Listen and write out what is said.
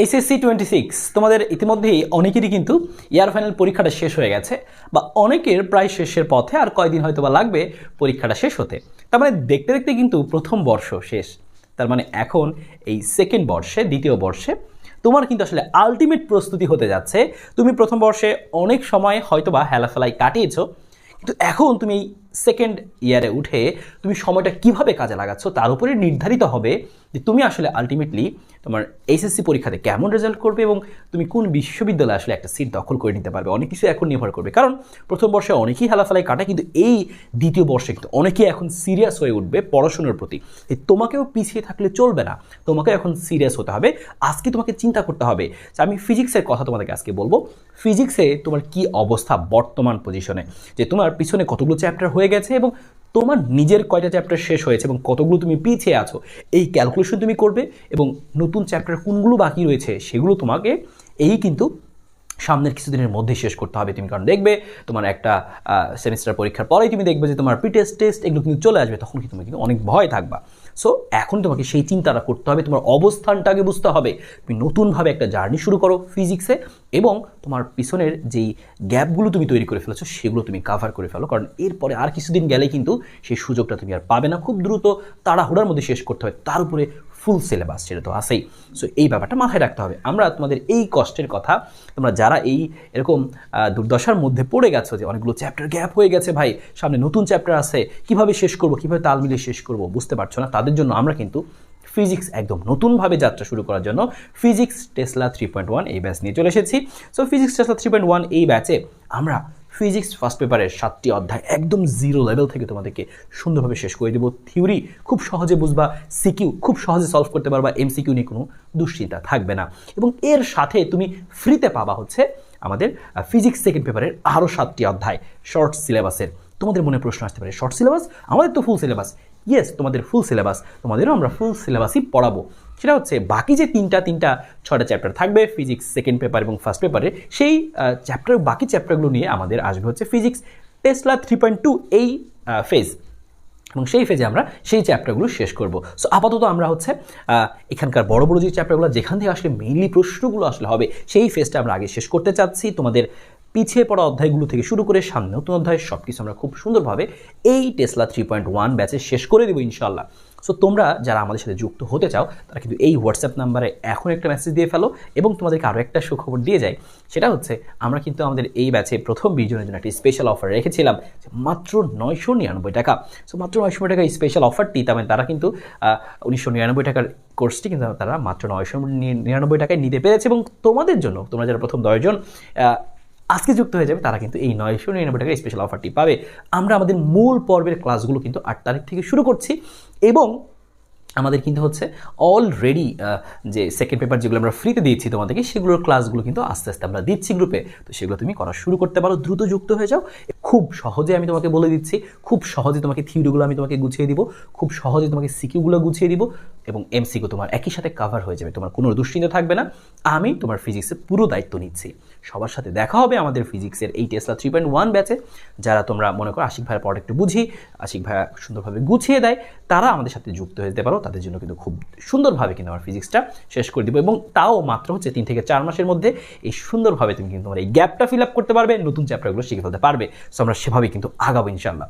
HSC twenty six তোমাদের ইতিমধ্যেই অনেকেরই কিন্তু ইয়ার ফাইনাল পরীক্ষাটা শেষ হয়ে গেছে বা অনেকের প্রায় শেষের পথে আর কয়দিন হয়তো বা লাগবে পরীক্ষাটা শেষ হতে। তার মানে দেখতে দেখতে কিন্তু প্রথম বর্ষ শেষ। তার মানে এখন এই সেকেন্ড বর্ষে, দ্বিতীয় বর্ষে তোমার কিন্তু আসলে আলটিমেট প্রস্তুতি হতে যাচ্ছে। তুমি প্রথম বর্ষে অনেক সময় হয়তো বা হেলাফেলাই কাটিয়েছো, কিন্তু এখন তুমি সেকেন্ড ইয়ারে উঠে তুমি সময়টা কীভাবে কাজে লাগাচ্ছ তার উপরে নির্ধারিত হবে যে তুমি আসলে আলটিমেটলি তোমার এইচএসসি পরীক্ষাতে কেমন রেজাল্ট করবে এবং তুমি কোন বিশ্ববিদ্যালয়ে আসলে একটা সিট দখল করে নিতে পারবে। অনেক কিছু এখন নির্ভর করবে। কারণ প্রথম বর্ষে অনেকেই হেলাফেলাই কাটায় কিন্তু এই দ্বিতীয় বর্ষে কিন্তু অনেকেই এখন সিরিয়াস হয়ে উঠবে পড়াশোনার প্রতি। তোমাকেও পিছিয়ে থাকলে চলবে না তোমাকে এখন সিরিয়াস হতে হবে। আজকে তোমাকে চিন্তা করতে হবে যে আমি ফিজিক্সের কথা তোমাদেরকে আজকে বলব। ফিজিক্সে তোমার কি অবস্থা বর্তমান পজিশনে যে তোমার পিছনে কতগুলো চ্যাপ্টার হয়ে গেছে এবং তোমার নিজের কয়টা চ্যাপ্টার শেষ হয়েছে এবং কতগুলো তুমি পিছিয়ে আছো, এই ক্যালকুলেশন তুমি করবে এবং নতুন চ্যাপ্টার কোনগুলো বাকি রয়েছে সেগুলো তোমাকে এই কিন্তু সামনের কিছুদিনের মধ্যে শেষ করতে হবে। তুমি কারণ দেখবে তোমার একটা সেমিস্টার পরীক্ষার পরেই তুমি দেখবে যে তোমার প্রিটেস্ট টেস্ট এগুলো কিন্তু চলে আসবে, তখন কি তুমি কিন্তু অনেক ভয় থাকবা। সো এখন তোমাকে সেই চিন্তাটা করতে হবে, তোমার অবস্থানটাকে বুঝতে হবে। তুমি নতুনভাবে একটা জার্নি শুরু করো ফিজিক্সে এবং তোমার পিছনের যেই গ্যাপগুলো তুমি তৈরি করে ফেলেছো, সেগুলো তুমি কাভার করে ফেলো। কারণ এরপরে আর কিছুদিন গেলে কিন্তু সেই সুযোগটা তুমি আর পাবে না। খুব দ্রুত তাড়াহুড়ার মধ্যে শেষ করতে হবে। তার উপরে ফুল সিলেবাস সেটা তো আসেই সো এই ব্যাপারটা মাথায় রাখতে হবে। আমরা তোমাদের এই কষ্টের কথা, তোমরা যারা এই এরকম দুর্দশার মধ্যে পড়ে গেছো যে অনেকগুলো চ্যাপ্টার গ্যাপ হয়ে গেছে ভাই, সামনে নতুন চ্যাপ্টার আছে, কীভাবে শেষ করব, কীভাবে তাল মিলিয়ে শেষ করব, বুঝতে পারছ না? তাদের জন্য আমরা কিন্তু ফিজিক্স একদম নতুনভাবে যাত্রা শুরু করার জন্য physics Tesla three point one এই ব্যাচ নিয়ে চলে এসেছি। So physics Tesla three point one এই ব্যাচে আমরা ফিজিক্স ফার্স্ট পেপারের সাতটি অধ্যায় একদম জিরো লেভেল থেকে তোমাদেরকে সুন্দরভাবে শেষ করে দেবো। থিওরি খুব সহজে বুঝবা সিকিউ খুব সহজে সলভ করতে পারবা এমসিকিউ নিয়ে কোনো দুশ্চিন্তা থাকবে না। এবং এর সাথে তুমি ফ্রিতে পাবা হচ্ছে আমাদের ফিজিক্স সেকেন্ড পেপারের আরও সাতটি অধ্যায় শর্ট সিলেবাসের তোমাদের মনে প্রশ্ন আসতে পারে শর্ট সিলেবাস আমাদের তো ফুল সিলেবাস ইয়েস তোমাদের ফুল সিলেবাস তোমাদেরও আমরা ফুল সিলেবাসই পড়াবো। সেটা হচ্ছে বাকি যে তিনটা তিনটা, ছটা চ্যাপ্টার থাকবে ফিজিক্স সেকেন্ড পেপার এবং ফার্স্ট পেপারে সেই চ্যাপ্টার বাকি চ্যাপ্টারগুলো নিয়ে আমাদের আসবে হচ্ছে physics Tesla three point two এই ফেজ এবং সেই ফেজে আমরা সেই চ্যাপ্টারগুলো শেষ করব। সো আপাতত আমরা হচ্ছে এখানকার বড় বড় যে চ্যাপ্টারগুলো যেখান থেকে আসলে মেইনলি প্রশ্নগুলো আসলে হবে, সেই ফেজটা আমরা আগে শেষ করতে চাচ্ছি। তোমাদের পিছিয়ে পড়া অধ্যায়গুলো থেকে শুরু করে সামনে নতুন অধ্যায় সব কিছু আমরা খুব সুন্দরভাবে এই টেসলা থ্রি পয়েন্ট ওয়ান ব্যাচে শেষ করে দেবো ইনশাল্লাহ সো তোমরা যারা আমাদের সাথে যুক্ত হতে চাও, তারা কিন্তু এই হোয়াটসঅ্যাপ নাম্বারে এখন একটা মেসেজ দিয়ে ফেলো এবং তোমাদেরকে আরও একটা সুখবর দিয়ে যায়। সেটা হচ্ছে, আমরা কিন্তু আমাদের এই ব্যাচে প্রথম বিজনের জন্য একটি স্পেশাল অফার রেখেছিলাম মাত্র নয়শো নিরানব্বই টাকা। সো মাত্র নয়শো টাকা স্পেশাল অফারটি তার মানে তারা কিন্তু উনিশশো নিরানব্বই টাকার কোর্সটি কিন্তু তারা মাত্র নয়শো নিরানব্বই টাকায় নিতে পেরেছে এবং তোমাদের জন্য, তোমরা যারা প্রথম দশজন আজকে যুক্ত হয়ে যাবে তারা কিন্তু এই নয়শো নিরানব্বই টাকার স্পেশাল অফারটি পাবে। আমরা আমাদের মূল পর্বের ক্লাসগুলো কিন্তু আট তারিখ থেকে শুরু করছি এবং আমাদের কিন্তু হচ্ছে অলরেডি যে সেকেন্ড পেপার যেগুলো আমরা ফ্রিতে দিয়েছি তোমাদেরকে, সেগুলোর ক্লাসগুলো কিন্তু আস্তে আস্তে আমরা দিচ্ছি গ্রুপে তো সেগুলো তুমি করা শুরু করতে পারো, দ্রুত যুক্ত হয়ে যাও। খুব সহজে আমি তোমাকে বলে দিচ্ছি, খুব সহজে তোমাকে থিওরিগুলো আমি তোমাকে গুছিয়ে দিব, খুব সহজে তোমাকে সিকিউগুলো গুছিয়ে দিব। এবং এমসিকিউ তোমার একই সাথে কাভার হয়ে যাবে, তোমার কোনো দুশ্চিন্তা থাকবে না। আমি তোমার ফিজিক্সের পুরো দায়িত্ব নিচ্ছি। সবার সাথে দেখা হবে আমাদের ফিজিক্সের এই টেসলা থ্রি পয়েন্ট ওয়ান ব্যাচে যারা তোমরা মনে করো আশিক ভাইয়ের পড়া একটু বুঝি, আশিক ভাইয়া সুন্দরভাবে গুছিয়ে দেয়, তারা আমাদের সাথে যুক্ত হয়ে যেতে পারো। তাদের জন্য কিন্তু খুব সুন্দরভাবে কিন্তু আমার ফিজিক্সটা শেষ করে দিব। এবং তাও মাত্র হচ্ছে তিন থেকে চার মাসের মধ্যে এই সুন্দরভাবে তুমি কিন্তু তোমার এই গ্যাপটা ফিল আপ করতে পারবে, নতুন চ্যাপ্টারগুলো শিখে ফেলতে পারবে। সো আমরা সেভাবেই কিন্তু আগাবো ইনশাল্লাহ